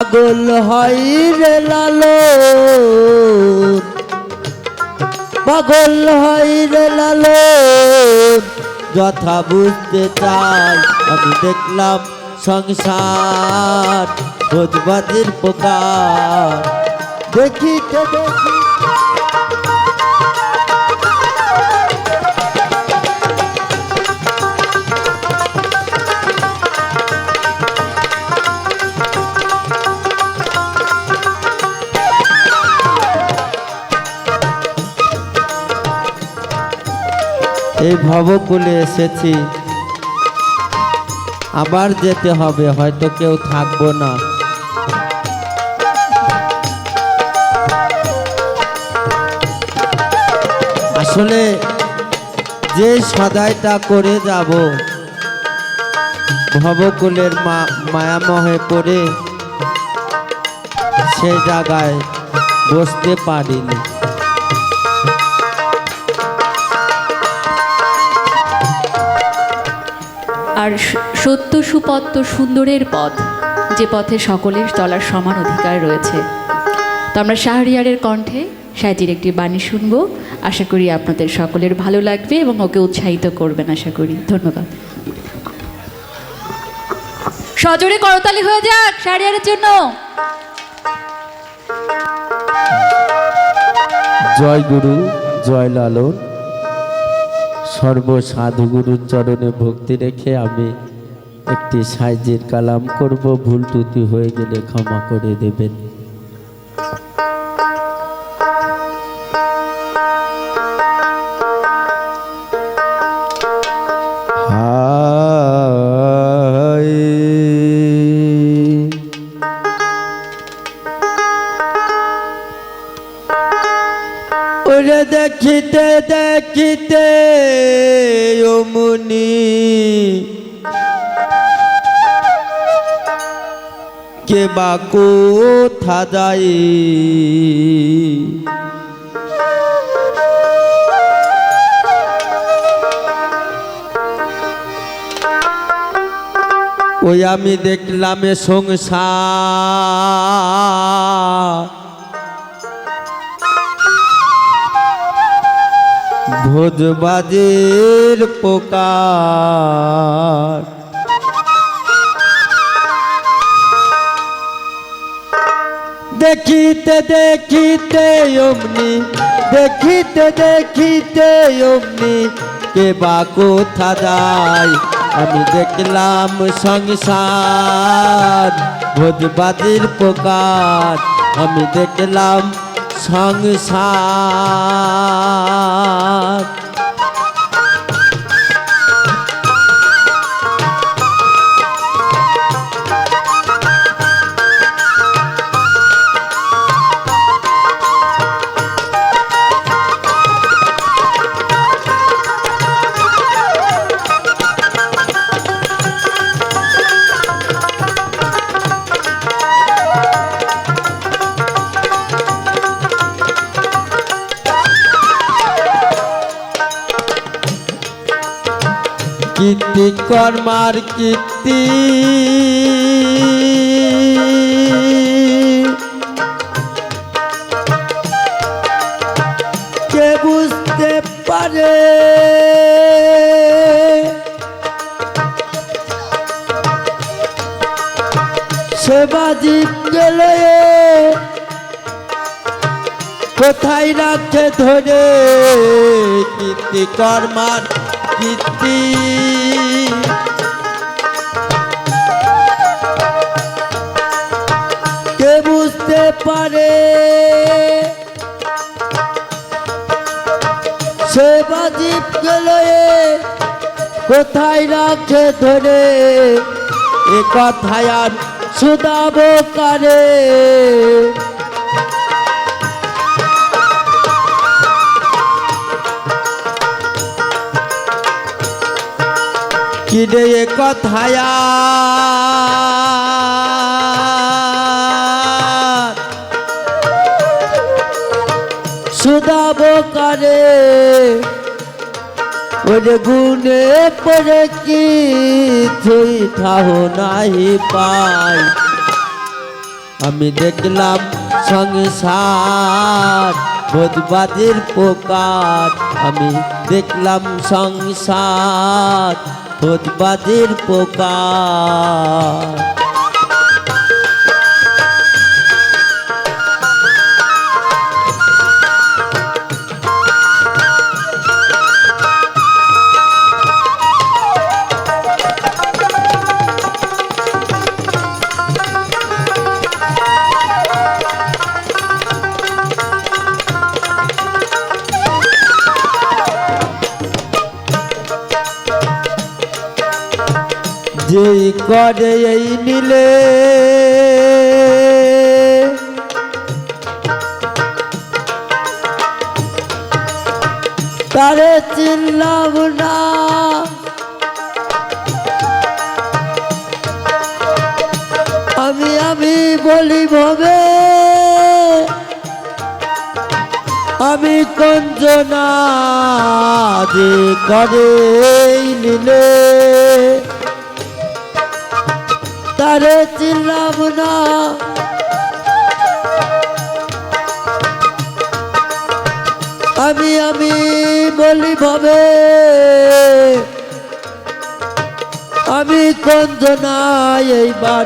পাগল হয় রে লালো পাগল হয় রে লালো যথা বুঝতে চাই, আমি দেখলাম সংসার ভোজবাজির পোকার দেখিতে দেখি। ভবকুলে এসেছি। আবার যেতে হবে, হয়তো কেউ থাকব না। আসলে যে সদাইটা করে যাব, ভবকুলের মা, মায়ামহে পড়ে সে জায়গায় বসতে পারিনি। সত্য সুপত্ত সুন্দরের পথ, যে পথে সকলের চলার সমান অধিকার রয়েছে। তো আমরা শাহরিয়ারের কণ্ঠে সাইজির একটি বাণী শুনব। আশা করি আপনাদের সকলের ভালো লাগবে এবং ওকে উৎসাহিত করবেন, আশা করি। ধন্যবাদ। সজোরে করতালি হয়ে যাক শাহরিয়ারের জন্য। জয় গুরু, জয় লালন। সর্বসাধুগুরুর চরণে ভক্তি রেখে আমি একটি সাইজের কালাম করব। ভুল ত্রুটি হয়ে গেলে ক্ষমা করে দেবেন। দেখিতে দেখিতে কে বা কোথা যায়? ওই আমি দেখলাম সংসার। ভোজবাজের পোকার। দেখিতে দেখিতে অমনি, দেখিতে দেখিতে অমনি, কে বা কোথা যায়? আমি দেখলাম সংসার, ভোজবাজির পোকার আমি দেখলাম সংসার। কীর্তি কর্মার কীর্তি কে বুঝতে পারে? সেবাজি গেলে কোথায় রাখে ধরে? কীর্তি কর্মার কীর্তি কে বুঝতে পারে? সে বাজিব গেলে কোথায় রাখে ধরে? এ কথায় আর শুধাবো কারে? কিরে এ কথায়? শুধাবো কারে? ওরে গুনে পরে কি থুই ঠাহ নাই পাই? আমি দেখলাম সংসার বোধবাদের পোকার আমি দেখলাম সংসার বোধবাদের পোকার যেই করে এই নিলে। তারে চিনলাম না। আমি আমি বলি ভবে আমি কঞ্জনা যে করে নিলে। তারে চিনলাম না। আমি আমি বলি ভাবে আমি কঞ্জনায় এইবার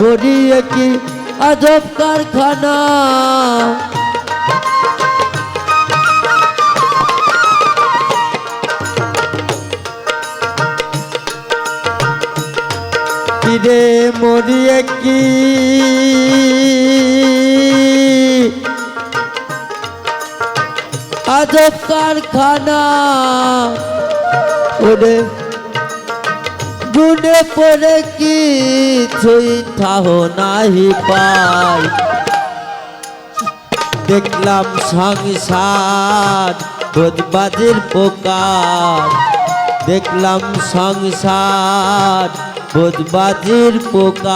বলি কি আজব কারখানা। মরিয়ে কি? আজব কারখানা ওরে গুনে পড়ে কি ছুই ঠাহ নাহি পাই দেখলাম সংসার বোধবাজির পোকার। দেখলাম সংসার বোধবাজির পোকার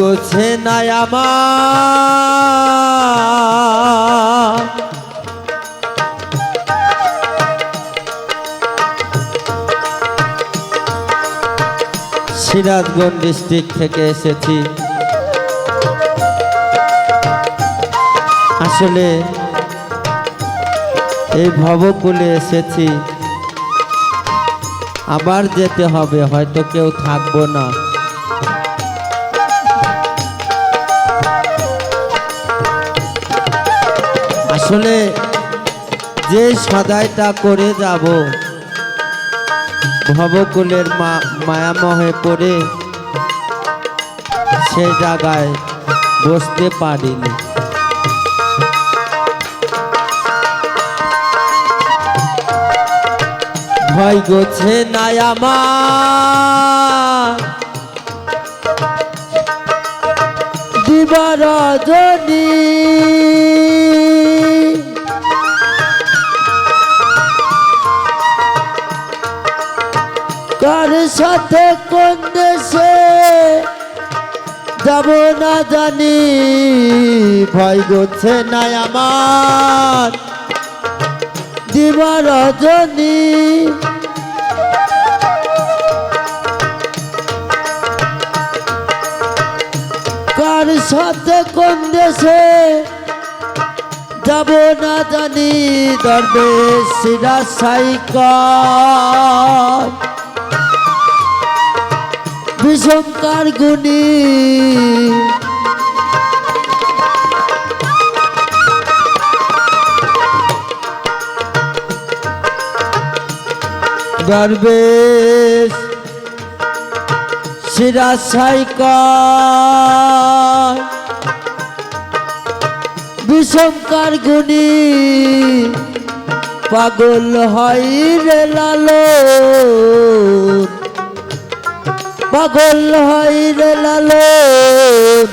গোছে নাই আমার। সিরাজগঞ্জ ডিস্ট্রিক্ট থেকে এসেছি। আসলে এই ভবকুলে এসেছি। আবার যেতে হবে, হয়তো কেউ থাকব না। আসলে যে সদাইটা করে যাব, ভবকুলের মা মায়ামহে পড়ে সে জায়গায় বসতে পারিনি। ভয় গোছে নাই আমার। দিবারজনী কার সাথে কোন দেশে যাব না জানি। ভয় গোছে নাই আমার। দিবারজনী কার সাথে কোন দেশে যাব না জানি। দরবেশ সিরা সাইকল। বিষমকার গুণী। দরবেশ সিরা সাইকল বিষমকার গুণী। পাগল হয় রে লালন। পাগল রে লালন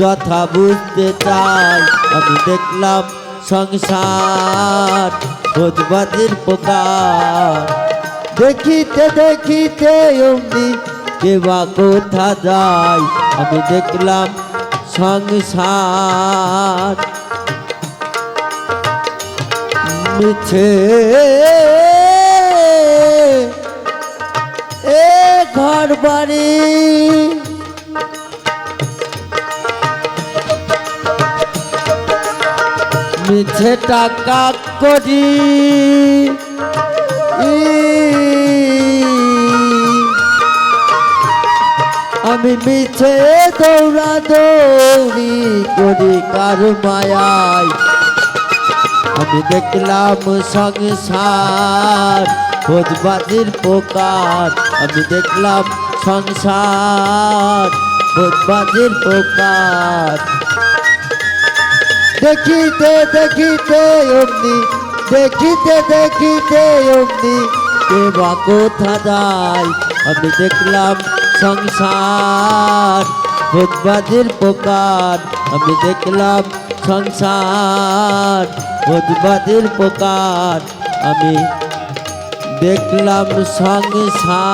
যথা বুঝতে চাই, আমি দেখলাম সংসার ভোজবাজির পোকার দেখিতে দেখিতে অমনি কে বা কোথা যায়, আমি দেখলাম সংসার। মিছে বাড়ি। মিছে টাকা করি। আমি মিছে দৌড়া দৌড়ি করি কার মায়ায়। আমি দেখলাম সংসার ভোজবাজির পোকার আমি দেখলাম সংসার। ভোজবাজির পোকার দেখিতে দেখিতে অমনি, দেখিতে দেখিতে অমনি, কে বা কোথা যায়? আমি দেখলাম সংসার। ভোজবাজির পোকার আমি দেখলাম সংসার। ভোজবাজির পোকার আমি দেখলাম সংসার।